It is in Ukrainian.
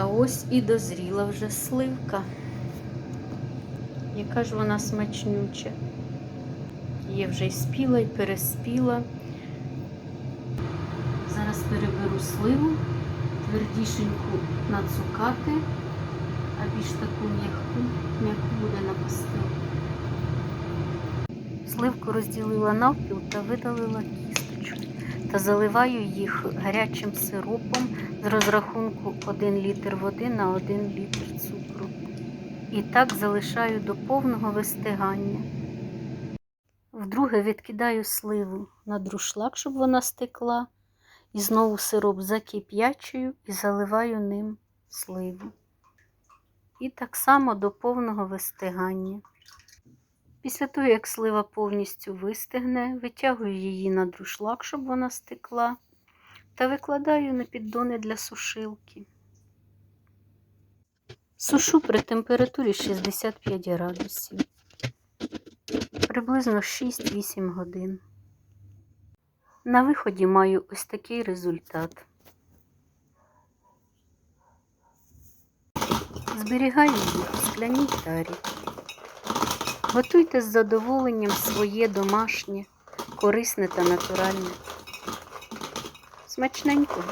А ось і дозріла вже сливка. Яка ж вона смачнюча. Є вже і спіла, і переспіла. Зараз переберу сливу, твердішеньку нацукати, а більш таку м'яку, м'яку буде на пастил. Сливку розділила навпіл та видалила. Та заливаю їх гарячим сиропом з розрахунку 1 літр води на 1 літр цукру. І так залишаю до повного вистигання. Вдруге відкидаю сливу на друшлак, щоб вона стекла. І знову сироп закип'ячую і заливаю ним сливу. І так само до повного вистигання. Після того, як слива повністю вистигне, витягую її на друшлак, щоб вона стекла, та викладаю на піддони для сушилки. Сушу при температурі 65 градусів. Приблизно 6-8 годин. На виході маю ось такий результат. Зберігаю їх у скляній тарі. Готуйте з задоволенням своє домашнє, корисне та натуральне. Смачненького!